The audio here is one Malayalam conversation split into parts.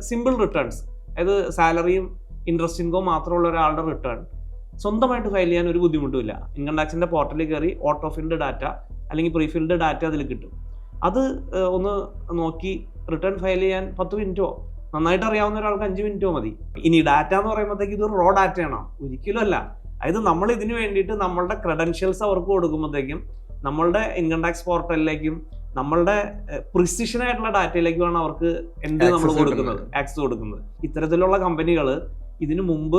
സിമ്പിൾ റിട്ടേൺസ് അതായത് സാലറിയും ഇൻട്രസ്റ്റ് ഇൻകോ മാത്രമുള്ള ഒരാളുടെ റിട്ടേൺ സ്വന്തമായിട്ട് ഫയൽ ചെയ്യാൻ ഒരു ബുദ്ധിമുട്ടുമില്ല. ഇൻകം ടാക്സിന്റെ പോർട്ടലിൽ കയറി ഓട്ടോ ഫിൽഡ് ഡാറ്റ അല്ലെങ്കിൽ പ്രീ ഫിൽഡ് ഡാറ്റ അതിൽ കിട്ടും. അത് ഒന്ന് നോക്കി റിട്ടേൺ ഫയൽ ചെയ്യാൻ പത്ത് മിനിറ്റോ നന്നായിട്ട് അറിയാവുന്ന ഒരാൾക്ക് അഞ്ച് മിനിറ്റോ മതി. ഇനി ഡാറ്റ എന്ന് പറയുമ്പോഴത്തേക്ക് ഇതൊരു റോ ഡാറ്റയാണോ ഒരിക്കലും അല്ല. അതായത് നമ്മൾ ഇതിന് വേണ്ടിയിട്ട് നമ്മളുടെ ക്രെഡൻഷ്യൽസ് അവർക്ക് കൊടുക്കുമ്പോഴത്തേക്കും നമ്മളുടെ ഇൻകം ടാക്സ് പോർട്ടലിലേക്കും നമ്മളുടെ പ്രിസിഷൻ ആയിട്ടുള്ള ഡാറ്റയിലേക്കാണ് അവർക്ക് എന്ത് നമ്മൾ കൊടുക്കുന്നത് ആക്സസ് കൊടുക്കുന്നത്. ഇത്തരത്തിലുള്ള കമ്പനികൾ ഇതിനു മുമ്പ്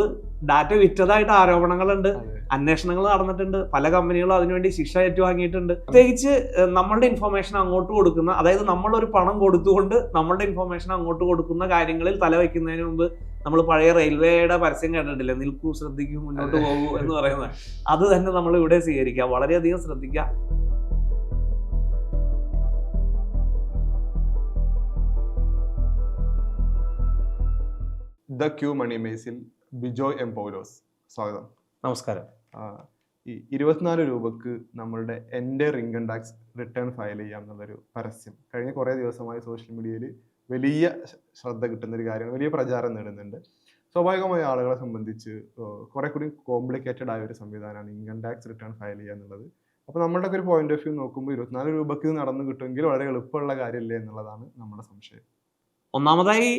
ഡാറ്റ വിറ്റതായിട്ട് ആരോപണങ്ങളുണ്ട്. അന്വേഷണങ്ങൾ നടന്നിട്ടുണ്ട് പല കമ്പനികളും അതിനുവേണ്ടി ശിക്ഷ ഏറ്റുവാങ്ങിയിട്ടുണ്ട്. പ്രത്യേകിച്ച് നമ്മളുടെ ഇൻഫർമേഷൻ അങ്ങോട്ട് കൊടുക്കുന്ന അതായത് നമ്മളൊരു പണം കൊടുത്തുകൊണ്ട് നമ്മളുടെ ഇൻഫർമേഷൻ അങ്ങോട്ട് കൊടുക്കുന്ന കാര്യങ്ങളിൽ തലവെക്കുന്നതിന് മുമ്പ് നമ്മൾ പഴയ റെയിൽവേയുടെ പരസ്യം കേട്ടിട്ടില്ല? നിൽക്കൂ ശ്രദ്ധിക്കൂ മുന്നോട്ട് പോകൂ എന്ന് പറയുന്നത്. അത് തന്നെ നമ്മൾ ഇവിടെ സ്വീകരിക്കുക. വളരെയധികം ശ്രദ്ധിക്കുക. ദ ക്യൂ മണി മേസിൽ ബിജോയ് എം പൗലോസ്. സ്വാഗതം. നമസ്കാരം. ഈ ഇരുപത്തിനാല് രൂപക്ക് നമ്മളുടെ എന്റെ ഇൻകം ടാക്സ് റിട്ടേൺ ഫയൽ ചെയ്യാം എന്നുള്ളൊരു പരസ്യം. കഴിഞ്ഞ കുറേ ദിവസമായി സോഷ്യൽ മീഡിയയിൽ വലിയ ശ്രദ്ധ കിട്ടുന്ന ഒരു കാര്യമാണ്. വലിയ പ്രചാരം നേടുന്നുണ്ട്. സ്വാഭാവികമായ ആളുകളെ സംബന്ധിച്ച് കുറെ കൂടി കോംപ്ലിക്കേറ്റഡ് ആയ ഒരു സംവിധാനമാണ് ഇൻകം ടാക്സ് റിട്ടേൺ ഫയൽ ചെയ്യുക എന്നുള്ളത്. അപ്പോൾ നമ്മളുടെ ഒരു പോയിന്റ് ഓഫ് വ്യൂ നോക്കുമ്പോൾ ഇരുപത്തിനാല് രൂപയ്ക്ക് ഇത് നടന്നു കിട്ടുമെങ്കിൽ വളരെ എളുപ്പമുള്ള കാര്യമല്ലേ എന്നുള്ളതാണ് നമ്മുടെ സംശയം. ഒന്നാമതായി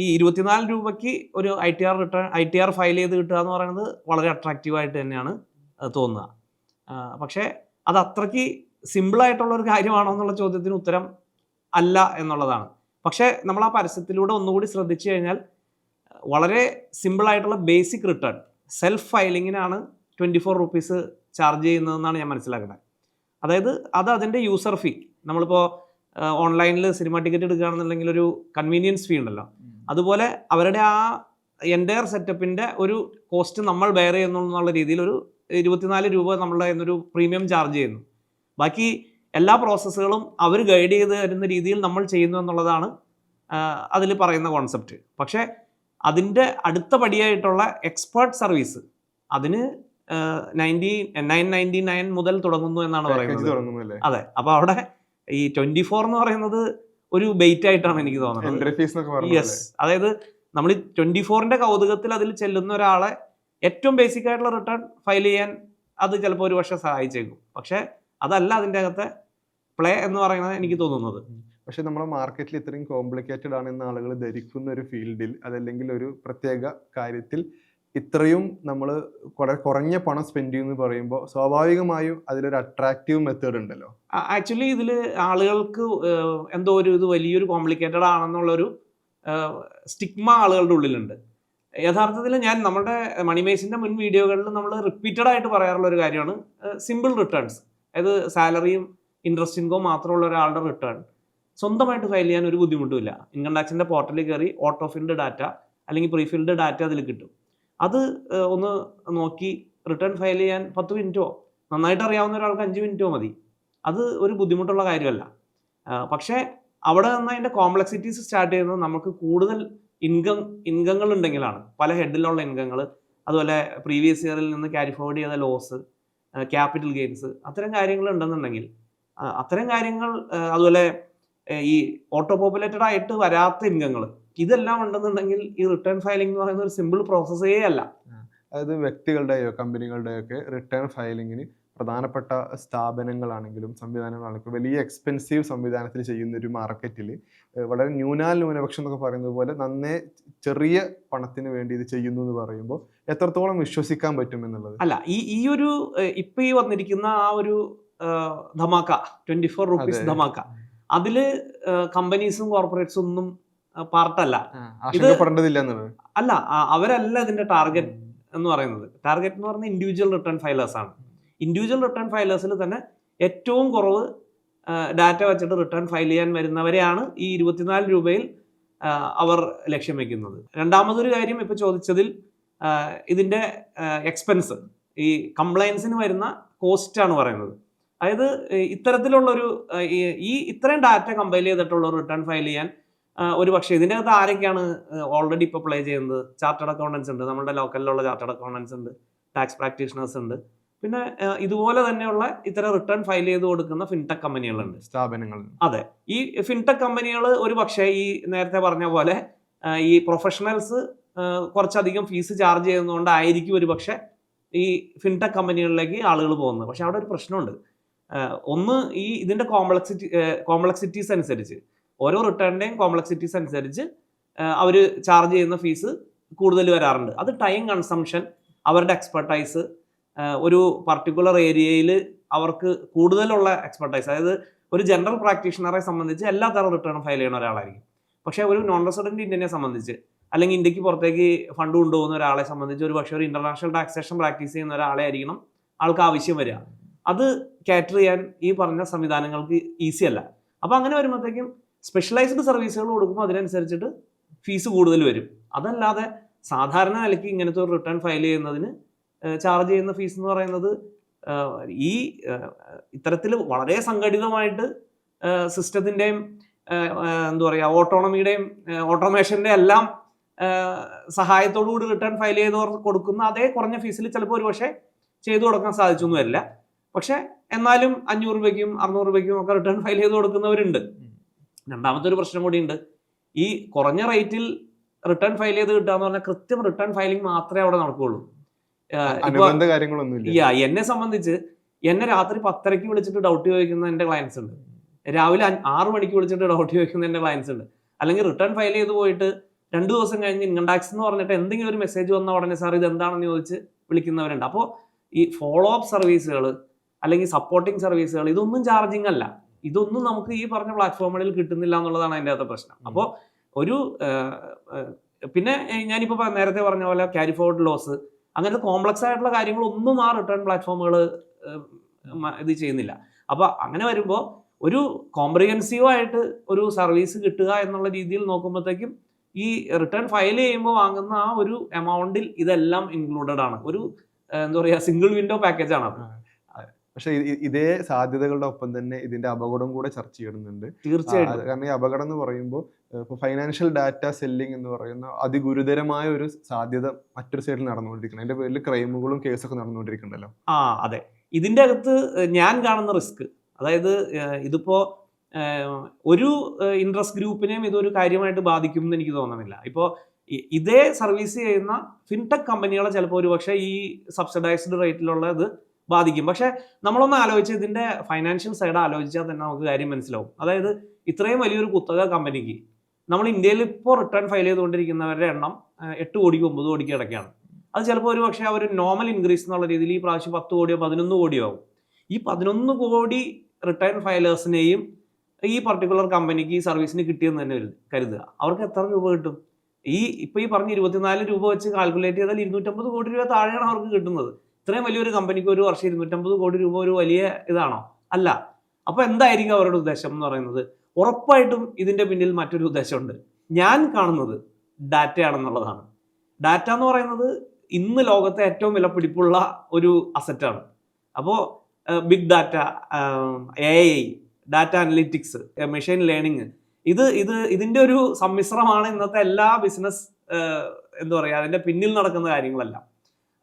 ഈ ഇരുപത്തിനാല് രൂപയ്ക്ക് ഒരു I T R return I T R file ചെയ്ത് കിട്ടുക എന്ന് പറയുന്നത് വളരെ അട്രാക്റ്റീവ് ആയിട്ട് തന്നെയാണ് തോന്നുക. പക്ഷേ അത് അത്രയ്ക്ക് സിമ്പിളായിട്ടുള്ള ഒരു കാര്യമാണോ എന്നുള്ള ചോദ്യത്തിന് ഉത്തരം അല്ല എന്നുള്ളതാണ്. പക്ഷേ നമ്മൾ ആ പരസ്യത്തിലൂടെ ഒന്നുകൂടി ശ്രദ്ധിച്ചു കഴിഞ്ഞാൽ വളരെ സിമ്പിളായിട്ടുള്ള ബേസിക് റിട്ടേൺ സെൽഫ് ഫയലിങ്ങിനാണ് ട്വന്റി ഫോർ റുപ്പീസ് ചാർജ് ചെയ്യുന്നതെന്നാണ് ഞാൻ മനസ്സിലാക്കുന്നത്. അതായത് അത് അതിന്റെ യൂസർ ഫീ നമ്മളിപ്പോൾ ഓൺലൈനിൽ സിനിമ ടിക്കറ്റ് എടുക്കുകയാണെന്നുണ്ടെങ്കിൽ ഒരു കൺവീനിയൻസ് ഫീ ഉണ്ടല്ലോ. അതുപോലെ അവരുടെ ആ എന്റയർ സെറ്റപ്പിന്റെ ഒരു കോസ്റ്റ് നമ്മൾ ബെയർ ചെയ്യുന്നു എന്നുള്ള രീതിയിൽ ഒരു ഇരുപത്തിനാല് രൂപ നമ്മളുടെ ഒരു പ്രീമിയം ചാർജ് ചെയ്യുന്നു. ബാക്കി എല്ലാ പ്രോസസ്സുകളും അവർ ഗൈഡ് ചെയ്ത് തരുന്ന രീതിയിൽ നമ്മൾ ചെയ്യുന്നു എന്നുള്ളതാണ് അതിൽ പറയുന്ന കോൺസെപ്റ്റ് പക്ഷേ അതിന്റെ അടുത്ത പടിയായിട്ടുള്ള എക്സ്പേർട്ട് സർവീസ് അതിന് നയന്റി നയൻ നയന്റി നയൻ മുതൽ തുടങ്ങുന്നു എന്നാണ് പറയുന്നത്. അതെ. അപ്പോൾ അവിടെ ഈ ട്വന്റി ഫോർ എന്ന് പറയുന്നത് ഒരു ബെയ്റ്റ് ആയിട്ടാണ് എനിക്ക് തോന്നുന്നത്. യെസ് അതായത് നമ്മൾ ഈ ട്വന്റി ഫോറിന്റെ കൗതുകത്തിൽ അതിൽ ചെല്ലുന്ന ഒരാളെ ഏറ്റവും ബേസിക് ആയിട്ടുള്ള റിട്ടേൺ ഫയൽ ചെയ്യാൻ അത് ചിലപ്പോൾ ഒരു പക്ഷേ സഹായിച്ചേക്കും. പക്ഷെ അതല്ല അതിന്റെ അകത്തെ പ്ലേ എന്ന് പറയുന്നത് എനിക്ക് തോന്നുന്നത്. പക്ഷെ നമ്മുടെ മാർക്കറ്റിൽ ഇത്രയും കോംപ്ലിക്കേറ്റഡ് ആണെന്ന് ആളുകൾ ധരിക്കുന്ന ഒരു ഫീൽഡിൽ അതല്ലെങ്കിൽ ഒരു പ്രത്യേക കാര്യത്തിൽ ഇത്രയും നമ്മൾ കുറെ കുറഞ്ഞ പണം സ്പെൻഡ് ചെയ്യുമെന്ന് പറയുമ്പോൾ സ്വാഭാവികമായും അതിലൊരു അട്രാക്റ്റീവ് മെത്തേഡ് ഉണ്ടല്ലോ. ആക്ച്വലി ഇതിൽ ആളുകൾക്ക് എന്തോ ഒരു ഇത് വലിയൊരു കോംപ്ലിക്കേറ്റഡ് ആണെന്നുള്ളൊരു സ്റ്റിഗ്മ ആളുകളുടെ ഉള്ളിലുണ്ട്. യഥാർത്ഥത്തിൽ ഞാൻ നമ്മുടെ മണിമേസിന്റെ മുൻ വീഡിയോകളിൽ നമ്മൾ റിപ്പീറ്റഡ് ആയിട്ട് പറയാറുള്ള ഒരു കാര്യമാണ് സിമ്പിൾ റിട്ടേൺസ് അതായത് സാലറിയും ഇൻട്രസ്റ്റ് ഇൻകവും മാത്രമുള്ള ഒരാളുടെ റിട്ടേൺ സ്വന്തമായിട്ട് ഫയൽ ചെയ്യാൻ ഒരു ബുദ്ധിമുട്ടുമില്ല. ഇൻകം ടാക്സിന്റെ പോർട്ടലിൽ കയറി ഓട്ടോ ഫിൽഡ് ഡാറ്റ അല്ലെങ്കിൽ പ്രീഫിൽഡ് ഡാറ്റ അതിൽ കിട്ടും. അത് ഒന്ന് നോക്കി റിട്ടേൺ ഫയൽ ചെയ്യാൻ പത്ത് മിനിറ്റോ നന്നായിട്ട് അറിയാവുന്ന ഒരാൾക്ക് അഞ്ച് മിനിറ്റോ മതി. അത് ഒരു ബുദ്ധിമുട്ടുള്ള കാര്യമല്ല. പക്ഷേ അവിടെ നിന്ന് അതിന്റെ കോംപ്ലക്സിറ്റീസ് സ്റ്റാർട്ട് ചെയ്യുന്നത് നമുക്ക് കൂടുതൽ ഇൻകം ഇൻകങ്ങൾ ഉണ്ടെങ്കിലാണ്. പല ഹെഡിലുള്ള ഇൻകങ്ങൾ അതുപോലെ പ്രീവിയസ് ഇയറിൽ നിന്ന് ക്യാരി ഫോർവേഡ് ചെയ്ത ലോസ് ക്യാപിറ്റൽ ഗെയിൻസ് അത്തരം കാര്യങ്ങൾ ഉണ്ടെന്നുണ്ടെങ്കിൽ അത്തരം കാര്യങ്ങൾ അതുപോലെ ഈ ഓട്ടോ പോപ്പുലേറ്റഡ് ആയിട്ട് വരാത്ത ഇൻകങ്ങൾ ഇതെല്ലാം ഉണ്ടെന്നുണ്ടെങ്കിൽ ഈ റിട്ടേൺ ഫയലിംഗ് എന്ന് പറയുന്ന ഒരു സിമ്പിൾ പ്രോസസ്സേ അല്ല. അതായത് വ്യക്തികളുടെയോ കമ്പനികളുടെയോ ഒക്കെ റിട്ടേൺ ഫയലിങ്ങിന് പ്രധാനപ്പെട്ട സ്ഥാപനങ്ങളാണെങ്കിലും സംവിധാനങ്ങളാണെങ്കിലും വലിയ എക്സ്പെൻസീവ് സംവിധാനത്തിൽ ചെയ്യുന്ന ഒരു മാർക്കറ്റിൽ വളരെ ന്യൂനാൽ ന്യൂനപക്ഷം എന്നൊക്കെ പറയുന്നത് പോലെ നന്നേ ചെറിയ പണത്തിന് വേണ്ടി ഇത് ചെയ്യുന്നു എന്ന് പറയുമ്പോൾ എത്രത്തോളം വിശ്വസിക്കാൻ പറ്റും എന്നുള്ളത്? അല്ല ഈ ഈ ഒരു ഇപ്പൊ ഈ വന്നിരിക്കുന്ന ആ ഒരു ധമാക്ക ട്വന്റി ഫോർ റുപ്പീസ് ധമാക്ക അതിൽ കമ്പനീസും കോർപ്പറേറ്റ്സും ഒന്നും പാർട്ടല്ല. എന്നുള്ളത് അല്ല അവരല്ല ഇതിന്റെ ടാർഗറ്റ് എന്ന് പറയുന്നത്. ടാർഗറ്റ് എന്ന് പറയുന്നത് ഇൻഡിവിജ്വൽ റിട്ടേൺ ഫയലേഴ്സ് ആണ്. ഇൻഡിവിജ്വൽ റിട്ടേൺ ഫയലേഴ്സിൽ തന്നെ ഏറ്റവും കുറവ് ഡാറ്റ വെച്ചിട്ട് റിട്ടേൺ ഫയൽ ചെയ്യാൻ വരുന്നവരെയാണ് ഈ ഇരുപത്തിനാല് രൂപയിൽ അവർ ലക്ഷ്യം വെക്കുന്നത്. രണ്ടാമതൊരു കാര്യം ഇപ്പൊ ചോദിച്ചതിൽ ഇതിന്റെ എക്സ്പെൻസ് ഈ കംപ്ലയൻസിന് വരുന്ന കോസ്റ്റ് ആണ് പറയുന്നത്. അതായത് ഇത്തരത്തിലുള്ളൊരു ഈ- ഇത്രയും ഡാറ്റ കമ്പൈൽ ചെയ്തിട്ടുള്ള റിട്ടേൺ ഫയൽ ചെയ്യാൻ ഒരു പക്ഷേ ഇതിന്റെ അകത്ത് ആരൊക്കെയാണ് ഓൾറെഡി ഇപ്പോൾ പ്ലേ ചെയ്യുന്നത്? ചാർട്ടേഡ് അക്കൗണ്ടൻസ് ഉണ്ട് നമ്മുടെ ലോക്കലിലുള്ള ചാർട്ടേഡ് അക്കൗണ്ടൻസ് ഉണ്ട് ടാക്സ് പ്രാക്ടീഷണേഴ്സ് ഉണ്ട്. പിന്നെ ഇതുപോലെ തന്നെയുള്ള ഇത്തരം റിട്ടേൺ ഫയൽ ചെയ്ത് കൊടുക്കുന്ന ഫിൻടെക് കമ്പനികളുണ്ട് സ്ഥാപനങ്ങൾ അതെ. ഈ ഫിൻടെക് കമ്പനികൾ ഒരു പക്ഷേ ഈ നേരത്തെ പറഞ്ഞ പോലെ ഈ പ്രൊഫഷണൽസ് കുറച്ചധികം ഫീസ് ചാർജ് ചെയ്യുന്നതുകൊണ്ടായിരിക്കും ഒരു പക്ഷേ ഈ ഫിൻടെക് കമ്പനികളിലേക്ക് ആളുകൾ പോകുന്നത്. പക്ഷെ അവിടെ ഒരു പ്രശ്നമുണ്ട്. ഒന്ന് ഈ ഇതിന്റെ കോംപ്ലക്സിറ്റി കോംപ്ലക്സിറ്റീസ് അനുസരിച്ച് ഓരോ റിട്ടേണിന്റെയും കോംപ്ലക്സിറ്റീസ് അനുസരിച്ച് അവർ ചാർജ് ചെയ്യുന്ന ഫീസ് കൂടുതൽ വരാറുണ്ട്. അത് ടൈം കൺസംഷൻ അവരുടെ എക്സ്പെർട്ടൈസ് ഒരു പർട്ടിക്കുലർ ഏരിയയിൽ അവർക്ക് കൂടുതലുള്ള എക്സ്പെർട്ടൈസ് അതായത് ഒരു ജനറൽ പ്രാക്ടീഷണറെ സംബന്ധിച്ച് എല്ലാ തരം റിട്ടേൺ ഫയൽ ചെയ്യുന്ന ഒരാളായിരിക്കും. പക്ഷേ ഒരു നോൺ റെസിഡന്റ് ഇന്ത്യനെ സംബന്ധിച്ച് അല്ലെങ്കിൽ ഇന്ത്യയ്ക്ക് പുറത്തേക്ക് ഫണ്ട് കൊണ്ടുപോകുന്ന ഒരാളെ സംബന്ധിച്ച് ഒരു പക്ഷേ ഒരു ഇന്റർനാഷണൽ ടാക്സേഷൻ പ്രാക്ടീസ് ചെയ്യുന്ന ഒരാളെ ആയിരിക്കണം ആൾക്ക് ആവശ്യം വരിക. അത് കാറ്റർ ചെയ്യാൻ ഈ പറഞ്ഞ സംവിധാനങ്ങൾക്ക് ഈസി അല്ല. അപ്പോൾ അങ്ങനെ വരുമ്പോഴത്തേക്കും സ്പെഷ്യലൈസ്ഡ് സർവീസുകൾ കൊടുക്കുമ്പോൾ അതിനനുസരിച്ചിട്ട് ഫീസ് കൂടുതൽ വരും. അതല്ലാതെ സാധാരണ നിലയ്ക്ക് ഇങ്ങനത്തെ ഒരു റിട്ടേൺ ഫയൽ ചെയ്യുന്നതിന് ചാർജ് ചെയ്യുന്ന ഫീസ് എന്ന് പറയുന്നത് ഈ ഇത്തരത്തിൽ വളരെ സംഘടിതമായിട്ട് സിസ്റ്റത്തിന്റെയും എന്താ പറയുക ഓട്ടോണമിയുടെയും ഓട്ടോമേഷന്റെ എല്ലാം ഏഹ്, സഹായത്തോടു കൂടി റിട്ടേൺ ഫയൽ ചെയ്തവർ കൊടുക്കുന്ന അതേ കുറഞ്ഞ ഫീസിൽ ചിലപ്പോൾ ഒരു പക്ഷേ ചെയ്തു കൊടുക്കാൻ സാധിച്ചൊന്നും വരില്ല. പക്ഷേ എന്നാലും അഞ്ഞൂറ് രൂപയ്ക്കും അറുന്നൂറ് രൂപയ്ക്കും ഒക്കെ റിട്ടേൺ ഫയൽ ചെയ്ത് കൊടുക്കുന്നവരുണ്ട്. രണ്ടാമത്തെ ഒരു പ്രശ്നം കൂടിയുണ്ട്. ഈ കുറഞ്ഞ റേറ്റിൽ റിട്ടേൺ ഫയൽ ചെയ്ത് കിട്ടുക എന്ന് പറഞ്ഞാൽ കൃത്യം റിട്ടേൺ ഫയലിംഗ് മാത്രമേ അവിടെ നടക്കുകയുള്ളൂ. എന്നെ സംബന്ധിച്ച് എന്നെ രാത്രി പത്തരയ്ക്ക് വിളിച്ചിട്ട് ഡൗട്ട് ചോദിക്കുന്ന എന്റെ ക്ലയൻസ് ഉണ്ട്. രാവിലെ ആറ് മണിക്ക് വിളിച്ചിട്ട് ഡൗട്ട് ചോദിക്കുന്ന എന്റെ ക്ലയൻസ് ഉണ്ട്. അല്ലെങ്കിൽ റിട്ടേൺ ഫയൽ ചെയ്ത് പോയിട്ട് രണ്ട് ദിവസം കഴിഞ്ഞ് ഇൻകം ടാക്സ് എന്ന് പറഞ്ഞിട്ട് എന്തെങ്കിലും ഒരു മെസ്സേജ് വന്ന ഉടനെ സാർ ഇത് എന്താണെന്ന് ചോദിച്ച് വിളിക്കുന്നവരുണ്ട്. അപ്പോൾ ഈ ഫോളോ അപ്പ് സർവീസുകൾ അല്ലെങ്കിൽ സപ്പോർട്ടിംഗ് സർവീസുകൾ ഇതൊന്നും ചാർജിങ് അല്ല. ഇതൊന്നും നമുക്ക് ഈ പറഞ്ഞ പ്ലാറ്റ്ഫോമുകളിൽ കിട്ടുന്നില്ല എന്നുള്ളതാണ് അതിന്റെ അകത്തെ പ്രശ്നം. അപ്പോൾ ഒരു പിന്നെ ഞാനിപ്പോൾ നേരത്തെ പറഞ്ഞ പോലെ ക്യാരി ഫോർവേഡ് ലോസ് അങ്ങനത്തെ കോംപ്ലക്സ് ആയിട്ടുള്ള കാര്യങ്ങളൊന്നും ആ റിട്ടേൺ പ്ലാറ്റ്ഫോമുകൾ ഇത് ചെയ്യുന്നില്ല. അപ്പോൾ അങ്ങനെ വരുമ്പോൾ ഒരു കോംപ്രിഹെൻസീവ് ആയിട്ട് ഒരു സർവീസ് കിട്ടുക എന്നുള്ള രീതിയിൽ നോക്കുമ്പോഴത്തേക്കും ഈ റിട്ടേൺ ഫയൽ ചെയ്യുമ്പോൾ വാങ്ങുന്ന ആ ഒരു എമൗണ്ടിൽ ഇതെല്ലാം ഇൻക്ലൂഡഡ് ആണ്. ഒരു എന്താ പറയുക സിംഗിൾ വിൻഡോ പാക്കേജ് ആണ് അത്. പക്ഷെ ഇതേ സാധ്യതകളുടെ ഒപ്പം തന്നെ ഇതിന്റെ അപകടം കൂടെ ചർച്ച ചെയ്യുന്നുണ്ട്. തീർച്ചയായിട്ടും. കാരണം ഈ അപകടം എന്ന് പറയുമ്പോൾ ഇപ്പോൾ ഫൈനാൻഷ്യൽ ഡാറ്റ സെല്ലിംഗ് എന്ന് പറയുന്ന അതിഗുരുതരമായ ഒരു സാധ്യത മറ്റൊരു സൈഡിൽ നടന്നുകൊണ്ടിരിക്കുന്നത് അതിന്റെ പേരിൽ ക്രൈമുകളും കേസൊക്കെ നടന്നുകൊണ്ടിരിക്കുന്നുണ്ടല്ലോ. ആ അതെ. ഇതിന്റെ അകത്ത് ഞാൻ കാണുന്ന റിസ്ക് അതായത് ഇതിപ്പോ ഒരു ഇൻട്രസ്റ്റ് ഗ്രൂപ്പിനെയും ഇതൊരു കാര്യമായിട്ട് ബാധിക്കും എന്ന് എനിക്ക് തോന്നുന്നില്ല. ഇപ്പോ ഇതേ സർവീസ് ചെയ്യുന്ന ഫിൻടെക് കമ്പനികളെ ചിലപ്പോൾ ഒരുപക്ഷെ ഈ സബ്സിഡൈസ്ഡ് റേറ്റിലുള്ള ഇത് ബാധിക്കും. പക്ഷെ നമ്മളൊന്ന് ആലോചിച്ച് ഇതിന്റെ ഫൈനാൻഷ്യൽ സൈഡ് ആലോചിച്ചാൽ തന്നെ നമുക്ക് കാര്യം മനസ്സിലാവും. അതായത് ഇത്രയും വലിയൊരു കുത്തക കമ്പനിക്ക് നമ്മൾ ഇന്ത്യയിൽ ഇപ്പോൾ റിട്ടേൺ ഫയൽ ചെയ്തുകൊണ്ടിരിക്കുന്നവരുടെ എണ്ണം എട്ട് കോടിക്ക് ഒമ്പത് കോടിക്ക് ഇടയ്ക്കാണ്. അത് ചിലപ്പോൾ ഒരു പക്ഷേ അവർ നോർമൽ ഇൻക്രീസ് എന്നുള്ള രീതിയിൽ ഈ പ്രാവശ്യം പത്ത് കോടിയോ പതിനൊന്ന് കോടിയോ ആവും. ഈ പതിനൊന്ന് കോടി റിട്ടേൺ ഫയലേഴ്സിനെയും ഈ പർട്ടിക്കുലർ കമ്പനിക്ക് ഈ സർവീസിന് കിട്ടിയെന്ന് തന്നെ കരുത്- കരുതുക. അവർക്ക് എത്ര രൂപ കിട്ടും? ഈ ഇപ്പോൾ ഈ പറഞ്ഞ ഇരുപത്തിനാല് രൂപ വെച്ച് കാൽക്കുലേറ്റ് ചെയ്താൽ ഇരുന്നൂറ്റമ്പത് കോടി രൂപ താഴെയാണ് അവർക്ക് കിട്ടുന്നത്. ഇത്രയും വലിയൊരു കമ്പനിക്ക് ഒരു വർഷം ഇരുന്നൂറ്റമ്പത് കോടി രൂപ ഒരു വലിയ ഇതാണോ? അല്ല. അപ്പോൾ എന്തായിരിക്കും അവരുടെ ഉദ്ദേശം എന്ന് പറയുന്നത്? ഉറപ്പായിട്ടും ഇതിന്റെ പിന്നിൽ മറ്റൊരു ഉദ്ദേശമുണ്ട്. ഞാൻ കാണുന്നത് ഡാറ്റയാണെന്നുള്ളതാണ്. ഡാറ്റ എന്ന് പറയുന്നത് ഇന്ന് ലോകത്തെ ഏറ്റവും വിലപിടിപ്പുള്ള ഒരു അസറ്റാണ്. അപ്പോൾ big data A I data analytics machine learning ഇത് ഇത് ഇതിന്റെ ഒരു സമ്മിശ്രമാണ് ഇന്നത്തെ എല്ലാ ബിസിനസ് എന്താ പറയുക അതിന്റെ പിന്നിൽ നടക്കുന്ന കാര്യങ്ങളെല്ലാം.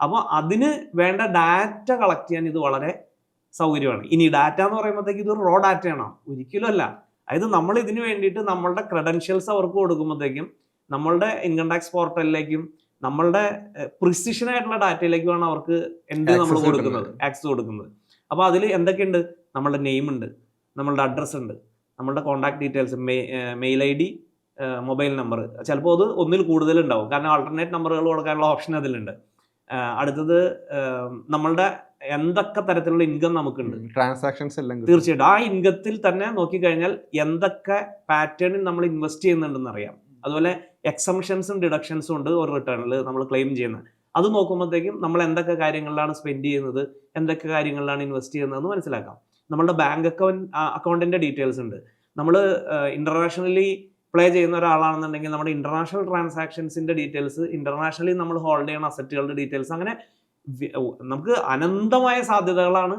അപ്പോൾ അതിന് വേണ്ട ഡാറ്റ കളക്ട് ചെയ്യാൻ ഇത് വളരെ സൗകര്യമാണ്. ഇനി ഡാറ്റ എന്ന് പറയുമ്പോഴത്തേക്ക് ഇത് ഒരു റോ ഡാറ്റയാണോ ഒരിക്കലും അല്ല. അതായത് നമ്മൾ ഇതിന് വേണ്ടിയിട്ട് നമ്മളുടെ ക്രെഡൻഷ്യൽസ് അവർക്ക് കൊടുക്കുമ്പോഴത്തേക്കും നമ്മളുടെ ഇൻകം ടാക്സ് പോർട്ടലിലേക്കും നമ്മളുടെ പ്രിസിഷൻ ആയിട്ടുള്ള ഡാറ്റയിലേക്കുമാണ് അവർക്ക് എന്ത് നമ്മൾ കൊടുക്കുന്നത്. ആക്സസ് കൊടുക്കുന്നത്. അപ്പോൾ അതിൽ എന്തൊക്കെയുണ്ട്? നമ്മളുടെ നെയിം ഉണ്ട് നമ്മളുടെ അഡ്രസ്സ് ഉണ്ട് നമ്മളുടെ contact details mail I D mobile number ചിലപ്പോൾ അത് ഒന്നിൽ കൂടുതലുണ്ടാവും. കാരണം ആൾട്ടർനേറ്റ് നമ്പറുകൾ കൊടുക്കാനുള്ള ഓപ്ഷൻ അതിലുണ്ട്. അടുത്തത് നമ്മളുടെ എന്തൊക്കെ തരത്തിലുള്ള ഇൻകം നമുക്കുണ്ട്? ട്രാൻസാക്ഷൻസ് എല്ലാം. തീർച്ചയായിട്ടും. ആ ഇൻകത്തിൽ തന്നെ നോക്കിക്കഴിഞ്ഞാൽ എന്തൊക്കെ പാറ്റേണിൽ നമ്മൾ ഇൻവെസ്റ്റ് ചെയ്യുന്നുണ്ടെന്ന് അറിയാം. അതുപോലെ എക്സംഷൻസും ഡിഡക്ഷൻസും ഉണ്ട് ഒരു റിട്ടേണിൽ നമ്മൾ ക്ലെയിം ചെയ്യുന്നത്. അത് നോക്കുമ്പോഴത്തേക്കും നമ്മൾ എന്തൊക്കെ കാര്യങ്ങളിലാണ് സ്പെൻഡ് ചെയ്യുന്നത് എന്തൊക്കെ കാര്യങ്ങളിലാണ് ഇൻവെസ്റ്റ് ചെയ്യുന്നതെന്ന് മനസ്സിലാക്കാം. നമ്മളുടെ ബാങ്ക് അക്കൗണ്ട് അക്കൗണ്ടിന്റെ ഡീറ്റെയിൽസ് ഉണ്ട്. നമ്മൾ ഇന്റർനാഷണലി പ്ലേ ചെയ്യുന്ന ഒരാളാണെന്നുണ്ടെങ്കിൽ നമ്മുടെ ഇന്റർനാഷണൽ ട്രാൻസാക്ഷൻസിന്റെ ഡീറ്റെയിൽസ് ഇന്റർനാഷണലി നമ്മൾ ഹോൾഡ് ചെയ്യുന്ന അസറ്റുകളുടെ ഡീറ്റെയിൽസ് അങ്ങനെ നമുക്ക് അനന്തമായ സാധ്യതകളാണ്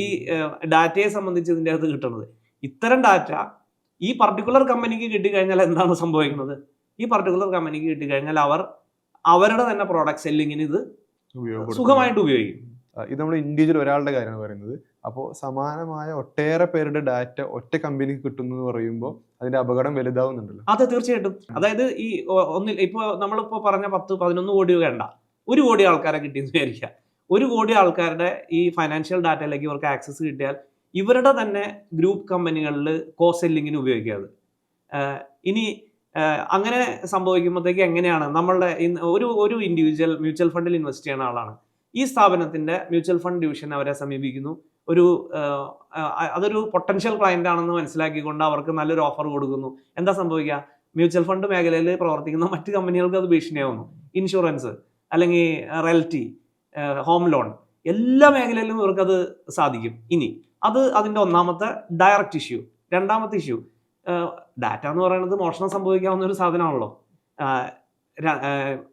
ഈ ഡാറ്റയെ സംബന്ധിച്ച് ഇതിന്റെ അകത്ത് കിട്ടുന്നത്. ഇത്തരം ഡാറ്റ ഈ പർട്ടിക്കുലർ കമ്പനിക്ക് കിട്ടിക്കഴിഞ്ഞാൽ എന്താണ് സംഭവിക്കുന്നത്? ഈ പർട്ടിക്കുലർ കമ്പനിക്ക് കിട്ടിക്കഴിഞ്ഞാൽ അവർ അവരുടെ തന്നെ പ്രോഡക്റ്റ് സെല്ലിങ്ങിന് ഇത്. സുഖമായിട്ട് ഉപയോഗിക്കും. ഇത് നമ്മൾ ഇൻഡിവിജ്വൽ ഒരാളുടെ കാര്യമാണ് പറയുന്നത്. അപ്പോൾ സമാനമായ ഒട്ടേറെ പേരുടെ ഡാറ്റ ഒറ്റ കമ്പനിക്ക് കിട്ടുന്നു പറയുമ്പോൾ അതിന്റെ അപകടം വലുതാവുന്നുണ്ടല്ലോ. അതെ തീർച്ചയായിട്ടും. അതായത് ഈ ഒന്നിൽ ഇപ്പോൾ നമ്മളിപ്പോ പറഞ്ഞ പത്ത് പതിനൊന്ന് കോടി വേണ്ട. ഒരു കോടി ആൾക്കാരെ കിട്ടിയെന്ന് വിചാരിക്കുക. ഒരു കോടി ആൾക്കാരുടെ ഈ ഫൈനാൻഷ്യൽ ഡാറ്റയിലേക്ക് ഇവർക്ക് ആക്സസ് കിട്ടിയാൽ ഇവരുടെ തന്നെ ഗ്രൂപ്പ് കമ്പനികളിൽ കോ സെല്ലിങ്ങിന് ഉപയോഗിക്കാതെ ഇനി അങ്ങനെ സംഭവിക്കുമ്പോഴത്തേക്ക് എങ്ങനെയാണ്? നമ്മളുടെ ഒരു ഒരു ഇൻഡിവിജ്വൽ മ്യൂച്വൽ ഫണ്ടിൽ ഇൻവെസ്റ്റ് ചെയ്യുന്ന ആളാണ്. ഈ സ്ഥാപനത്തിന്റെ മ്യൂച്വൽ ഫണ്ട് ഡിവിഷൻ അവരെ സമീപിക്കുന്നു. ഒരു അതൊരു പൊട്ടൻഷ്യൽ ക്ലയന്റ് ആണെന്ന് മനസ്സിലാക്കിക്കൊണ്ട് അവർക്ക് നല്ലൊരു ഓഫർ കൊടുക്കുന്നു. എന്താ സംഭവിക്കുക? മ്യൂച്വൽ ഫണ്ട് മേഖലയിൽ പ്രവർത്തിക്കുന്ന മറ്റ് കമ്പനികൾക്ക് അത് ഭീഷണിയാവുന്നു. ഇൻഷുറൻസ് അല്ലെങ്കിൽ റെൽറ്റി ഹോം ലോൺ എല്ലാ മേഖലയിലും ഇവർക്കത് സാധിക്കും. ഇനി അത് അതിന്റെ ഒന്നാമത്തെ ഡയറക്റ്റ് ഇഷ്യൂ രണ്ടാമത്തെ ഇഷ്യൂ ഡാറ്റ എന്ന് പറയുന്നത് മോഷണം സംഭവിക്കാവുന്ന ഒരു സാധനമാണല്ലോ.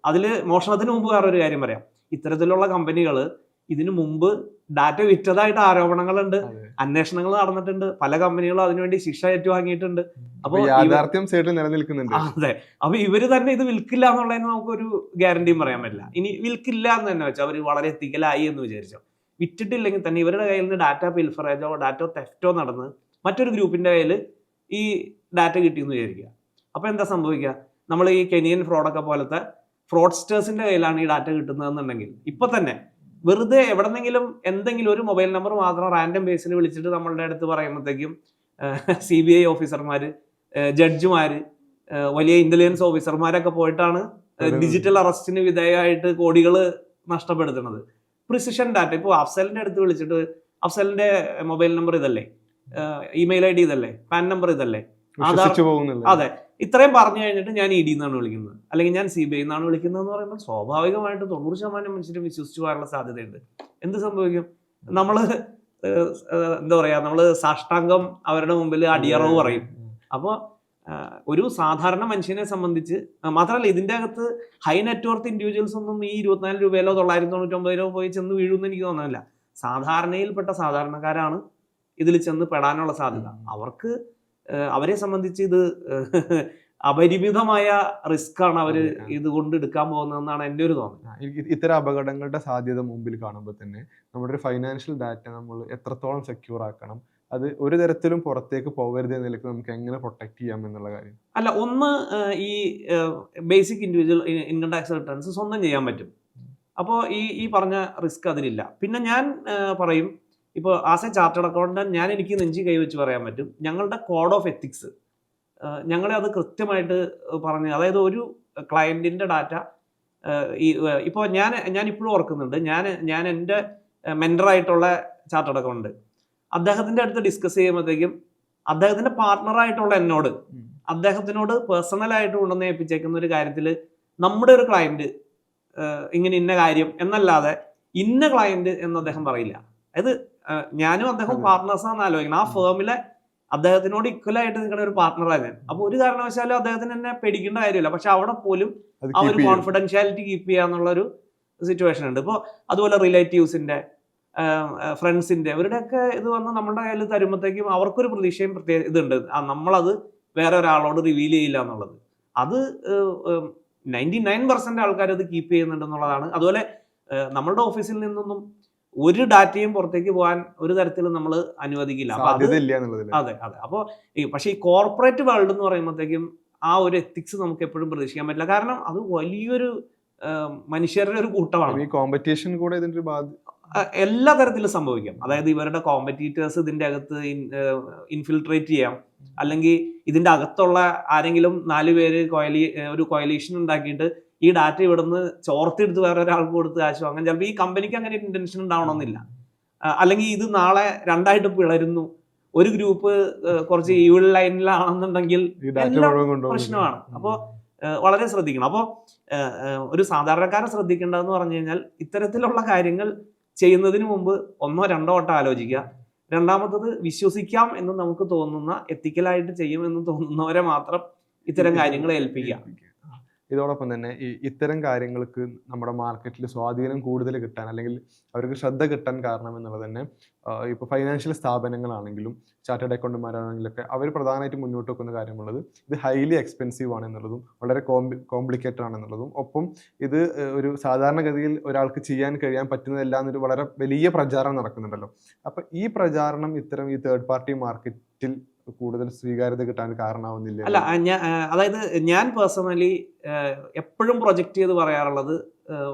അതിൽ മോഷണത്തിന് മുമ്പ് വേറൊരു കാര്യം പറയാം. ഇത്തരത്തിലുള്ള കമ്പനികൾ ഇതിനു മുമ്പ് ഡാറ്റ വിറ്റതായിട്ട് ആരോപണങ്ങളുണ്ട്. അന്വേഷണങ്ങൾ നടന്നിട്ടുണ്ട് പല കമ്പനികളും അതിനുവേണ്ടി ശിക്ഷ ഏറ്റുവാങ്ങിയിട്ടുണ്ട്. അപ്പൊ അപ്പോൾ യാഥാർത്ഥ്യം സൈഡിൽ നിലനിൽക്കുന്നുണ്ട്. അതെ. അപ്പൊ ഇവർ തന്നെ ഇത് വിൽക്കില്ല എന്നുള്ളതിന് നമുക്കൊരു ഗ്യാരണ്ടിയും പറയാൻ പറ്റില്ല. ഇനി വിൽക്കില്ല എന്ന് തന്നെ വെച്ചാൽ അവർ വളരെ തികലായി എന്ന് വിചാരിച്ചോ. വിറ്റിട്ടില്ലെങ്കിൽ തന്നെ ഇവരുടെ കയ്യിൽ നിന്ന് ഡാറ്റ പിൽഫറേജോ ഡാറ്റോ തെഫ്റ്റോ നടന്ന് മറ്റൊരു ഗ്രൂപ്പിന്റെ കയ്യിൽ ഈ ഡാറ്റ കിട്ടിയെന്ന് വിചാരിക്കുക. അപ്പൊ എന്താ സംഭവിക്കുക? നമ്മൾ ഈ കെനിയൻ ഫ്രോഡൊക്കെ പോലത്തെ ഫ്രോഡ്സ്റ്റേഴ്സിന്റെ കയ്യിലാണ് ഈ ഡാറ്റ കിട്ടുന്നതെന്നുണ്ടെങ്കിൽ. ഇപ്പൊ തന്നെ വെറുതെ എവിടെന്നെങ്കിലും എന്തെങ്കിലും ഒരു മൊബൈൽ നമ്പർ മാത്രം റാൻഡം ബേസിൽ വിളിച്ചിട്ട് നമ്മളുടെ അടുത്ത് പറയുമ്പോഴത്തേക്കും സി ബി ഐ ഓഫീസർമാർ ജഡ്ജിമാര് വലിയ ഇന്റലിജൻസ് ഓഫീസർമാരൊക്കെ പോയിട്ടാണ് ഡിജിറ്റൽ അറസ്റ്റിന് വിധേയമായിട്ട് കോടികൾ നഷ്ടപ്പെടുത്തുന്നത്. പ്രിസിഷൻ ഡാറ്റ ഇപ്പോൾ അഫ്സലിന്റെ അടുത്ത് വിളിച്ചിട്ട് അഫ്സലിന്റെ മൊബൈൽ നമ്പർ ഇതല്ലേ? ഇമെയിൽ ഐ ഡി ഇതല്ലേ? പാൻ നമ്പർ ഇതല്ലേ? അതെ. ഇത്രയും പറഞ്ഞു കഴിഞ്ഞിട്ട് ഞാൻ ഇ ഡി എന്നാണ് വിളിക്കുന്നത്. അല്ലെങ്കിൽ ഞാൻ സി ബി ഐ എന്നാണ് വിളിക്കുന്നത് എന്ന് പറയുമ്പോൾ സ്വാഭാവികമായിട്ട് തൊണ്ണൂറ് ശതമാനം മനുഷ്യരും വിശ്വസിച്ചു പോകാനുള്ള സാധ്യതയുണ്ട്. എന്ത് സംഭവിക്കും? ഏഹ്, എന്താ പറയാ നമ്മൾ സാഷ്ടാംഗം അവരുടെ മുമ്പിൽ അടിയറവ് പറയും. അപ്പോൾ ഒരു സാധാരണ മനുഷ്യനെ സംബന്ധിച്ച് മാത്രമല്ല ഇതിന്റെ അകത്ത് ഹൈ നെറ്റ്വർത്ത് ഇൻഡിവിജ്വൽസ് ഒന്നും ഈ ഇരുപത്തിനാല് രൂപയിലോ തൊള്ളായിരത്തി തൊണ്ണൂറ്റൊമ്പതിലോ പോയി ചെന്ന് വീഴുമെന്ന് എനിക്ക് തോന്നുന്നില്ല. സാധാരണയിൽപ്പെട്ട സാധാരണക്കാരാണ് ഇതിൽ ചെന്ന് പെടാനുള്ള സാധ്യത. അവർക്ക് അവരെ സംബന്ധിച്ച് ഇത് അപരിമിതമായ റിസ്ക് ആണ് അവർ ഇതുകൊണ്ട് ആ. ഇത് കൊണ്ട് എടുക്കാൻ പോകുന്നതെന്നാണ് എന്റെ ഒരു തോന്നൽ. ഇത്തരം അപകടങ്ങളുടെ സാധ്യത മുമ്പിൽ കാണുമ്പോൾ തന്നെ നമ്മുടെ ഒരു ഫൈനാൻഷ്യൽ ഡാറ്റ നമ്മൾ എത്രത്തോളം സെക്യൂർ ആക്കണം അത് ഒരു തരത്തിലും പുറത്തേക്ക് പോകരുത് നിലയ്ക്ക് നമുക്ക് എങ്ങനെ പ്രൊട്ടക്ട് ചെയ്യാം എന്നുള്ള കാര്യം. അല്ല ഒന്ന് ഈ basic individual income tax returns സ്വന്തം ചെയ്യാൻ പറ്റും. അപ്പോൾ ഈ ഈ പറഞ്ഞ റിസ്ക് അതിലില്ല. പിന്നെ ഞാൻ പറയും ഇപ്പോൾ ആസ് എ ചാർട്ടേഡ് അക്കൗണ്ടന്റ് ഞാൻ എനിക്ക് നെഞ്ചി കൈവച്ച് പറയാൻ പറ്റും. ഞങ്ങളുടെ കോഡ് ഓഫ് എത്തിക്സ് ഞങ്ങളെ അത് കൃത്യമായിട്ട് പറഞ്ഞു അതായത് ഒരു ക്ലയന്റിന്റെ ഡാറ്റ ഈ ഇപ്പോൾ ഞാൻ ഞാൻ ഇപ്പോഴും ഓർക്കുന്നുണ്ട്. ഞാൻ ഞാൻ എന്റെ മെന്ററായിട്ടുള്ള ചാർട്ടേഡ് അക്കൗണ്ട് അദ്ദേഹത്തിന്റെ അടുത്ത് ഡിസ്കസ് ചെയ്യുമ്പോഴത്തേക്കും അദ്ദേഹത്തിന്റെ പാർട്ട്ണറായിട്ടുള്ള എന്നോട് അദ്ദേഹത്തിനോട് പേഴ്സണലായിട്ട് കൊണ്ടുവന്ന് ഏൽപ്പിച്ചേക്കുന്ന ഒരു കാര്യത്തിൽ നമ്മുടെ ഒരു ക്ലയന്റ് ഇങ്ങനെ ഇന്ന കാര്യം എന്നല്ലാതെ ഇന്ന ക്ലയന്റ് എന്ന് അദ്ദേഹം പറയില്ല. അതായത് ഞാനും അദ്ദേഹം പാർട്ട്നേഴ്സ് ആണെന്ന് ആലോചിക്കണം. ആ ഫേമിലെ അദ്ദേഹത്തിനോട് ഇക്വലായിട്ട് നിൽക്കുന്ന ഒരു പാർട്ട്ണറായി ഞാൻ. അപ്പോൾ ഒരു കാരണവശാലും അദ്ദേഹത്തിന് എന്നെ പേടിക്കേണ്ട കാര്യമില്ല. പക്ഷെ അവിടെ പോലും ആ ഒരു കോൺഫിഡൻഷ്യാലിറ്റി കീപ്പ് ചെയ്യാന്നുള്ള ഒരു സിറ്റുവേഷൻ ഉണ്ട്. ഇപ്പോൾ അതുപോലെ റിലേറ്റീവ്സിന്റെ ഫ്രണ്ട്സിന്റെ ഇവരുടെയൊക്കെ ഇത് വന്ന് നമ്മുടെ കയ്യിൽ തരുമ്പോഴത്തേക്കും അവർക്കൊരു പ്രതീക്ഷയും പ്രത്യേക ഇതുണ്ട്. ആ, നമ്മളത് വേറെ ഒരാളോട് റിവീൽ ചെയ്യില്ല എന്നുള്ളത്. അത് നയന്റി നയൻ പെർസെന്റ് ആൾക്കാർ അത് കീപ്പ് ചെയ്യുന്നുണ്ടെന്നുള്ളതാണ് അതുപോലെ ഏഹ്, നമ്മളുടെ ഓഫീസിൽ നിന്നൊന്നും ഒരു ഡാറ്റയും പുറത്തേക്ക് പോകാൻ ഒരു തരത്തിലും നമ്മൾ അനുവദിക്കില്ല. അത് അതെ അപ്പോൾ പക്ഷേ ഈ കോർപ്പറേറ്റ് വേൾഡ് എന്ന് പറയുമ്പോഴത്തേക്കും ആ ഒരു എത്തിക്സ് നമുക്ക് എപ്പോഴും പ്രതീക്ഷിക്കാൻ പറ്റില്ല. കാരണം അത് വലിയൊരു മനുഷ്യരുടെ ഒരു കൂട്ടമാണ്. ഈ കോമ്പറ്റീഷൻ കൂടെ ഇതിന്റെ എല്ലാ തരത്തിലും സംഭവിക്കാം. അതായത് ഇവരുടെ കോമ്പറ്റീറ്റേഴ്സ് ഇതിന്റെ അകത്ത് ഇൻഫിൽട്രേറ്റ് ചെയ്യാം. അല്ലെങ്കിൽ ഇതിന്റെ അകത്തുള്ള ആരെങ്കിലും നാല് പേര് കൊയലി ഒരു കൊയലീഷൻ ഉണ്ടാക്കിയിട്ട് ഈ ഡാറ്റ ഇവിടുന്ന് ചോർത്തെടുത്ത് വേറെ ഒരാൾക്ക് കൊടുത്ത് കാശോ അങ്ങനെ ചിലപ്പോൾ ഈ കമ്പനിക്ക് അങ്ങനെ ഇന്റൻഷൻ ഉണ്ടാവണമെന്നില്ല. അല്ലെങ്കിൽ ഇത് നാളെ രണ്ടായിട്ട് പിളരുന്നു. ഒരു ഗ്രൂപ്പ് കുറച്ച് ഈവിൾ ലൈനിലാണെന്നുണ്ടെങ്കിൽ പ്രശ്നമാണ്. അപ്പോൾ വളരെ ശ്രദ്ധിക്കണം. അപ്പോൾ ഒരു സാധാരണക്കാരൻ ശ്രദ്ധിക്കേണ്ടതെന്ന് പറഞ്ഞു കഴിഞ്ഞാൽ ഇത്തരത്തിലുള്ള കാര്യങ്ങൾ ചെയ്യുന്നതിന് മുമ്പ് ഒന്നോ രണ്ടോ വട്ടം ആലോചിക്കുക. രണ്ടാമത്തത് വിശ്വസിക്കാം എന്ന് നമുക്ക് തോന്നുന്ന എത്തിക്കലായിട്ട് ചെയ്യുമെന്ന് തോന്നുന്നവരെ മാത്രം ഇത്തരം കാര്യങ്ങൾ ഏൽപ്പിക്കുക. ഇതോടൊപ്പം തന്നെ ഈ ഇത്തരം കാര്യങ്ങൾക്ക് നമ്മുടെ മാർക്കറ്റിൽ സ്വാധീനം കൂടുതൽ കിട്ടാൻ അല്ലെങ്കിൽ അവർക്ക് ശ്രദ്ധ കിട്ടാൻ കാരണം എന്നുള്ളത് തന്നെ ഇപ്പോൾ ഫൈനാൻഷ്യൽ സ്ഥാപനങ്ങളാണെങ്കിലും ചാർട്ടേഡ് അക്കൗണ്ടന്മാരാണെങ്കിലൊക്കെ അവർ പ്രധാനമായിട്ട് മുന്നോട്ട് വെക്കുന്ന കാര്യമുള്ളത് ഇത് ഹൈലി എക്സ്പെൻസീവ് ആണെന്നുള്ളതും വളരെ കോംപ്ലി കോംപ്ലിക്കേറ്റഡ് ആണെന്നുള്ളതും ഒപ്പം ഇത് ഒരു സാധാരണഗതിയിൽ ഒരാൾക്ക് ചെയ്യാൻ കഴിയാൻ പറ്റുന്നതല്ല എന്നൊരു വളരെ വലിയ പ്രചാരണം നടക്കുന്നുണ്ടല്ലോ. അപ്പോൾ ഈ പ്രചാരണം ഇത്തരം ഈ തേർഡ് പാർട്ടി മാർക്കറ്റിൽ കൂടുതൽ സ്വീകാര്യത കിട്ടാൻ കാരണമാവുന്നില്ല. അല്ല ഞാൻ അതായത് ഞാൻ പേഴ്സണലി എപ്പോഴും പ്രൊജക്റ്റ് ചെയ്ത് പറയാറുള്ളത്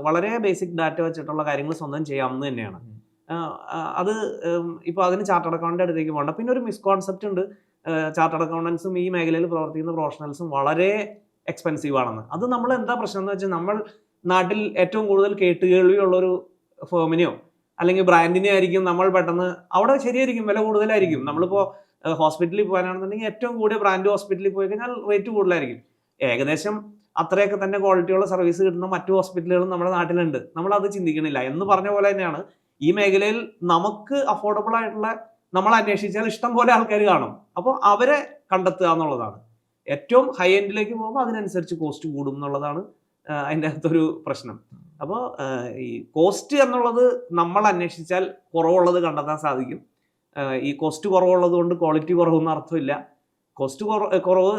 വളരെ ബേസിക് ഡാറ്റ വെച്ചിട്ടുള്ള കാര്യങ്ങൾ സ്വന്തം ചെയ്യാമെന്ന് തന്നെയാണ്. അത് ഇപ്പോൾ അതിന് ചാർട്ടേഡ് അക്കൗണ്ടിന്റെ അടുത്തേക്ക് പോകണ്ട. പിന്നെ ഒരു മിസ്കോൺസെപ്റ്റ് ഉണ്ട്. ചാർട്ടേഡ് അക്കൗണ്ടൻസും ഈ മേഖലയിൽ പ്രവർത്തിക്കുന്ന പ്രൊഫഷണൽസും വളരെ എക്സ്പെൻസീവ് ആണെന്ന്. അത് നമ്മൾ എന്താ പ്രശ്നം എന്ന് വെച്ചാൽ നമ്മൾ നാട്ടിൽ ഏറ്റവും കൂടുതൽ കേട്ടുകേൾവിയുള്ളൊരു ഫേമിനെയോ അല്ലെങ്കിൽ ബ്രാൻഡിനെ ആയിരിക്കും നമ്മൾ പെട്ടെന്ന് അവിടെ ശരിയായിരിക്കും വില കൂടുതലായിരിക്കും. നമ്മളിപ്പോൾ ഹോസ്പിറ്റലിൽ പോകാനാണെന്നുണ്ടെങ്കിൽ ഏറ്റവും കൂടിയ ബ്രാൻഡ് ഹോസ്പിറ്റലിൽ പോയി കഴിഞ്ഞാൽ റേറ്റ് കൂടുതലായിരിക്കും. ഏകദേശം അത്രയൊക്കെ തന്നെ ക്വാളിറ്റിയുള്ള സർവീസ് കിട്ടുന്ന മറ്റു ഹോസ്പിറ്റലുകളും നമ്മുടെ നാട്ടിലുണ്ട്. നമ്മൾ അത് ചിന്തിക്കണില്ല. എന്ന് പറഞ്ഞ പോലെ തന്നെയാണ് ഈ മേഖലയിൽ നമുക്ക് അഫോർഡബിൾ ആയിട്ടുള്ള നമ്മൾ അന്വേഷിച്ചാൽ ഇഷ്ടം പോലെ ആൾക്കാർ കാണും. അപ്പോൾ അവരെ കണ്ടെത്തുക എന്നുള്ളതാണ്. ഏറ്റവും ഹൈ എൻഡിലേക്ക് പോകുമ്പോൾ അതിനനുസരിച്ച് കോസ്റ്റ് കൂടും എന്നുള്ളതാണ് അതിന്റെ അകത്തൊരു പ്രശ്നം. അപ്പോൾ ഈ കോസ്റ്റ് എന്നുള്ളത് നമ്മൾ അന്വേഷിച്ചാൽ കുറവുള്ളത് കണ്ടെത്താൻ സാധിക്കും. ഈ കോസ്റ്റ് കുറവുള്ളത് കൊണ്ട് ക്വാളിറ്റി കുറവെന്ന് അർത്ഥമില്ല. കോസ്റ്റ് കുറവ് കുറവ്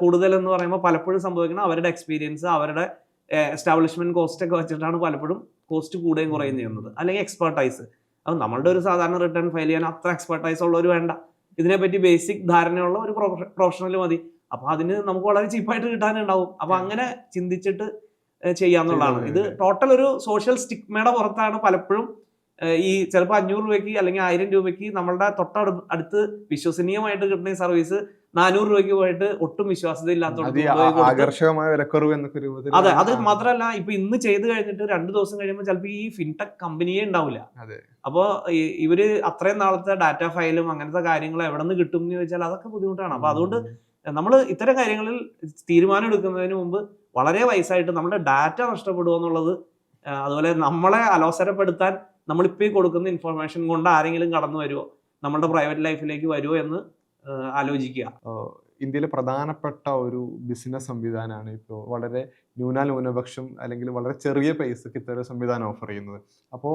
കൂടുതൽ എന്ന് പറയുമ്പോൾ പലപ്പോഴും സംഭവിക്കുന്നത് അവരുടെ എക്സ്പീരിയൻസ് അവരുടെ എസ്റ്റാബ്ലിഷ്മെന്റ് കോസ്റ്റ് ഒക്കെ വെച്ചിട്ടാണ് പലപ്പോഴും കോസ്റ്റ് കൂടുകയും കുറയും ചെയ്യുന്നത്. അല്ലെങ്കിൽ എക്സ്പെർട്ടൈസ് അത് നമ്മളുടെ ഒരു സാധാരണ റിട്ടേൺ ഫയൽ ചെയ്യാൻ അത്ര എക്സ്പെർട്ടൈസ് ഉള്ളവർ വേണ്ട. ഇതിനെപ്പറ്റി ബേസിക് ധാരണയുള്ള ഒരു പ്രൊഫഷണൽ മതി. അപ്പോൾ അതിന് നമുക്ക് വളരെ ചീപ്പായിട്ട് കിട്ടാനുണ്ടാവും. അപ്പോൾ അങ്ങനെ ചിന്തിച്ചിട്ട് ചെയ്യാന്നുള്ളതാണ്. ഇത് ടോട്ടൽ ഒരു സോഷ്യൽ സ്റ്റിഗ്മയുടെ പുറത്താണ് പലപ്പോഴും ഈ ചിലപ്പോൾ അഞ്ഞൂറ് രൂപയ്ക്ക് അല്ലെങ്കിൽ ആയിരം രൂപയ്ക്ക് നമ്മളുടെ തൊട്ടടു അടുത്ത് വിശ്വസനീയമായിട്ട് കിട്ടുന്ന ഈ സർവീസ് നാനൂറ് രൂപയ്ക്ക് പോയിട്ട് ഒട്ടും വിശ്വാസ്യത ഇല്ലാത്ത ഇല്ലാത്തതുകൊണ്ട് ഈ ആ- ആകർഷകമായ വിലക്കുറവ് എന്നൊക്കെ രൂപത്തിൽ അതെ അത് മാത്രമല്ല ഇപ്പൊ ഇന്ന് ചെയ്ത് കഴിഞ്ഞിട്ട് രണ്ടു ദിവസം കഴിയുമ്പോൾ ചിലപ്പോൾ ഈ ഫിൻടെക് കമ്പനിയെ ഉണ്ടാവില്ല. അപ്പോൾ ഇവർ അത്രയും നാളത്തെ ഡാറ്റ ഫയലും അങ്ങനത്തെ കാര്യങ്ങൾ എവിടെ നിന്ന് കിട്ടും എന്ന് ചോദിച്ചാൽ അതൊക്കെ ബുദ്ധിമുട്ടാണ്. അപ്പൊ അതുകൊണ്ട് നമ്മൾ ഇത്തരം കാര്യങ്ങളിൽ തീരുമാനം എടുക്കുന്നതിന് മുമ്പ് വളരെ വയസ്സായിട്ട് നമ്മുടെ ഡാറ്റ നഷ്ടപ്പെടുക എന്നുള്ളത് അതുപോലെ നമ്മളെ അലോസരപ്പെടുത്താൻ നമ്മളിപ്പോൾ ഈ കൊടുക്കുന്ന ഇൻഫർമേഷൻ കൊണ്ട് ആരെങ്കിലും കടന്നു വരുമോ നമ്മുടെ പ്രൈവറ്റ് ലൈഫിലേക്ക് വരുമോ എന്ന് ആലോചിക്കുക. ഇന്ത്യയിലെ പ്രധാനപ്പെട്ട ഒരു ബിസിനസ് സംവിധാനമാണ് ഇപ്പോൾ വളരെ ന്യൂനാന്യൂനപക്ഷം അല്ലെങ്കിൽ വളരെ ചെറിയ പൈസക്ക് ഇത്തരം സംവിധാനം ഓഫർ ചെയ്യുന്നത്. അപ്പോൾ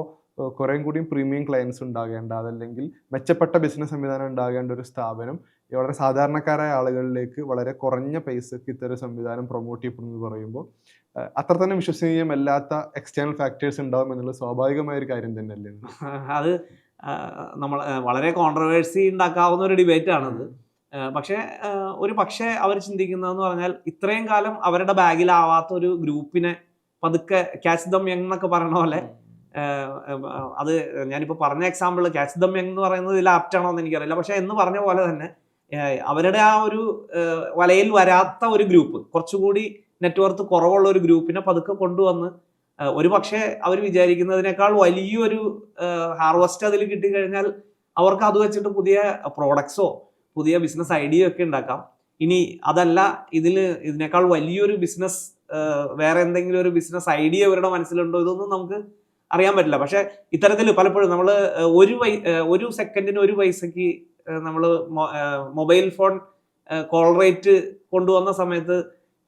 കുറേയും കൂടിയും പ്രീമിയം ക്ലയൻസ് ഉണ്ടാകേണ്ട അതല്ലെങ്കിൽ മെച്ചപ്പെട്ട ബിസിനസ് സംവിധാനം ഉണ്ടാകേണ്ട ഒരു സ്ഥാപനം വളരെ സാധാരണക്കാരായ ആളുകളിലേക്ക് വളരെ കുറഞ്ഞ പൈസക്ക് ഇത്തരം സംവിധാനം പ്രൊമോട്ട് ചെയ്യപ്പെടുന്നു എന്ന് പറയുമ്പോൾ അത്ര തന്നെ വിശ്വസനീയമല്ലാത്ത എക്സ്റ്റേണൽ ഫാക്ടേഴ്സ് ഉണ്ടാവും എന്നുള്ള സ്വാഭാവികമായ ഒരു കാര്യം തന്നെയല്ലേ? അത് നമ്മൾ വളരെ കോൺട്രവേഴ്സി ഉണ്ടാക്കാവുന്ന ഒരു ഡിബേറ്റ് ആണത് പക്ഷേ ഒരു പക്ഷേ അവർ ചിന്തിക്കുന്നതെന്ന് പറഞ്ഞാൽ ഇത്രയും കാലം അവരുടെ ബാഗിലാവാത്ത ഒരു ഗ്രൂപ്പിനെ പതുക്കെ ക്യാച്ച് ദം യങ് എന്നൊക്കെ പറയണ പോലെ അത് ഞാനിപ്പോൾ പറഞ്ഞ എക്സാമ്പിൾ ക്യാച്ച് ദം യങ് എന്ന് പറയുന്നത് ഇതിൽ ആപ്റ്റ് ആണോ എന്ന് എനിക്കറിയില്ല. പക്ഷേ എന്ന് പറഞ്ഞ പോലെ തന്നെ അവരുടെ ആ ഒരു വലയിൽ വരാത്ത ഒരു ഗ്രൂപ്പ് കുറച്ചുകൂടി നെറ്റ്വർക്ക് കുറവുള്ള ഒരു ഗ്രൂപ്പിനെ പതുക്കെ കൊണ്ടുവന്ന് ഒരു പക്ഷേ അവർ വിചാരിക്കുന്നതിനേക്കാൾ വലിയൊരു ഹാർവസ്റ്റ് അതിൽ കിട്ടിക്കഴിഞ്ഞാൽ അവർക്ക് അത് വെച്ചിട്ട് പുതിയ പ്രോഡക്ട്സോ പുതിയ ബിസിനസ് ഐഡിയോ ഒക്കെ ഉണ്ടാക്കാം. ഇനി അതല്ല ഇതിൽ ഇതിനേക്കാൾ വലിയൊരു ബിസിനസ് വേറെ എന്തെങ്കിലും ഒരു ബിസിനസ് ഐഡിയ ഇവരുടെ മനസ്സിലുണ്ടോ ഇതൊന്നും നമുക്ക് അറിയാൻ പറ്റില്ല. പക്ഷേ ഇത്തരത്തിൽ പലപ്പോഴും നമ്മൾ ഒരു പൈ ഒരു സെക്കൻഡിന് ഒരു പൈസയ്ക്ക് നമ്മൾ മൊബൈൽ ഫോൺ കോൾ റേറ്റ് കൊണ്ടുവന്ന സമയത്ത്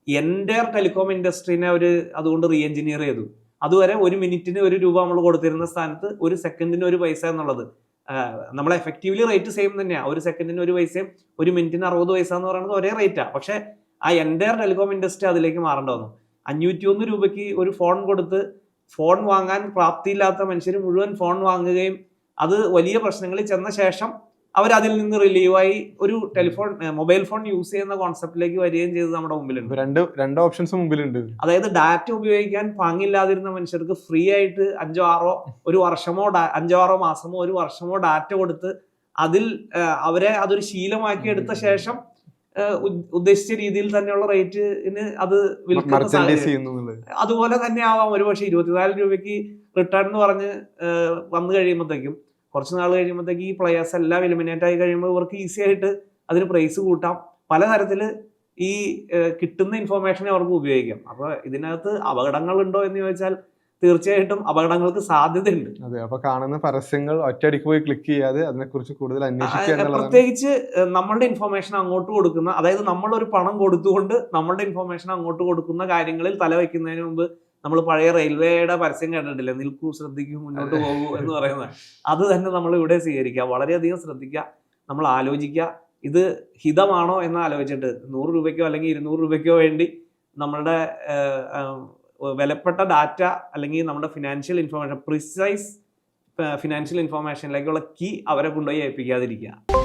എന്റെ ടെലികോം ഇൻഡസ്ട്രീനെ അവർ അതുകൊണ്ട് റീ എഞ്ചിനീയർ ചെയ്തു. അതുവരെ ഒരു മിനിറ്റിന് ഒരു രൂപ നമ്മൾ കൊടുത്തിരുന്ന സ്ഥാനത്ത് ഒരു സെക്കൻഡിന് ഒരു പൈസ എന്നുള്ളത്. നമ്മൾ എഫക്റ്റീവ്ലി റേറ്റ് സെയിം തന്നെയാണ് ഒരു സെക്കൻഡിന് ഒരു പൈസയും ഒരു മിനിറ്റിന് അറുപത് പൈസ എന്ന് പറയുന്നത് ഒരേ റേറ്റാണ് പക്ഷേ ആ എന്റയർ ടെലികോം ഇൻഡസ്ട്രി അതിലേക്ക് മാറേണ്ട വന്നു. അഞ്ഞൂറ്റി ഒന്ന് രൂപയ്ക്ക് ഒരു ഫോൺ കൊടുത്ത് ഫോൺ വാങ്ങാൻ പ്രാപ്തിയില്ലാത്ത മനുഷ്യർ മുഴുവൻ ഫോൺ വാങ്ങുകയും അത് വലിയ പ്രശ്നങ്ങളിൽ ചെന്ന ശേഷം അവർ അതിൽ നിന്ന് റിലീവായി ഒരു ടെലിഫോൺ മൊബൈൽ ഫോൺ യൂസ് ചെയ്യുന്ന കോൺസെപ്റ്റിലേക്ക് വരികയും ചെയ്തത് നമ്മുടെ മുമ്പിലുണ്ട്. രണ്ട് രണ്ട് ഓപ്ഷൻസ് മുമ്പിലുണ്ട്. അതായത് ഡാറ്റ ഉപയോഗിക്കാൻ പാങ്ങില്ലാതിരുന്ന മനുഷ്യർക്ക് ഫ്രീ ആയിട്ട് അഞ്ചോ ആറോ ഒരു വർഷമോ അഞ്ചോ ആറോ മാസമോ ഒരു വർഷമോ ഡാറ്റ കൊടുത്ത് അതിൽ അവരെ അതൊരു ശീലമാക്കി എടുത്ത ശേഷം ഉദ്ദേശിച്ച രീതിയിൽ തന്നെയുള്ള റേറ്റിന് അത് വിൽക്കുന്ന അതുപോലെ തന്നെ ആവാം ഒരു ഒരുപക്ഷെ ഇരുപത്തിനാല് രൂപയ്ക്ക് റിട്ടേൺ എന്ന് പറഞ്ഞ് വന്നു കഴിയുമ്പോഴത്തേക്കും കുറച്ച് നാൾ കഴിയുമ്പോഴത്തേക്ക് ഈ പ്ലെയേഴ്സ് എല്ലാം എലിമിനേറ്റ് ആയി കഴിയുമ്പോൾ ഇവർക്ക് ഈസി ആയിട്ട് അതിന് പ്രൈസ് കൂട്ടാം. പലതരത്തിൽ ഈ കിട്ടുന്ന ഇൻഫർമേഷനെ അവർക്ക് ഉപയോഗിക്കാം. അപ്പോൾ ഇതിനകത്ത് അപകടങ്ങളുണ്ടോ എന്ന് ചോദിച്ചാൽ തീർച്ചയായിട്ടും അപകടങ്ങൾക്ക് സാധ്യതയുണ്ട്. അതെ അപ്പൊ കാണുന്ന പരസ്യങ്ങൾ ഒറ്റയടിക്ക് പോയി ക്ലിക്ക് ചെയ്യാതെ അതിനെക്കുറിച്ച് കൂടുതൽ അന്വേഷിക്കുക പ്രത്യേകിച്ച് നമ്മളുടെ ഇൻഫർമേഷൻ അങ്ങോട്ട് കൊടുക്കുന്ന അതായത് നമ്മളൊരു പണം കൊടുത്തുകൊണ്ട് നമ്മളുടെ ഇൻഫർമേഷൻ അങ്ങോട്ട് കൊടുക്കുന്ന കാര്യങ്ങളിൽ തലവെക്കുന്നതിന് മുമ്പ് നമ്മൾ പഴയ റെയിൽവേയുടെ പരസ്യം കണ്ടിട്ടില്ലേ? നിൽക്കൂ ശ്രദ്ധിക്കൂ മുന്നോട്ട് പോകൂ എന്ന് പറയുന്നത് അത് തന്നെ നമ്മൾ ഇവിടെ സ്വീകരിക്കുക. വളരെയധികം ശ്രദ്ധിക്കുക. നമ്മൾ ആലോചിക്കുക. ഇത് ഹിതമാണോ എന്ന് ആലോചിച്ചിട്ട് നൂറ് രൂപയ്ക്കോ അല്ലെങ്കിൽ ഇരുന്നൂറ് രൂപയ്ക്കോ വേണ്ടി നമ്മളുടെ വിലപ്പെട്ട ഡാറ്റ അല്ലെങ്കിൽ നമ്മുടെ ഫിനാൻഷ്യൽ ഇൻഫർമേഷൻ പ്രിസൈസ് ഫിനാൻഷ്യൽ ഇൻഫർമേഷനിലേക്കുള്ള കീ അവരെ കൊണ്ടുപോയി ഏൽപ്പിക്കാതിരിക്കുക.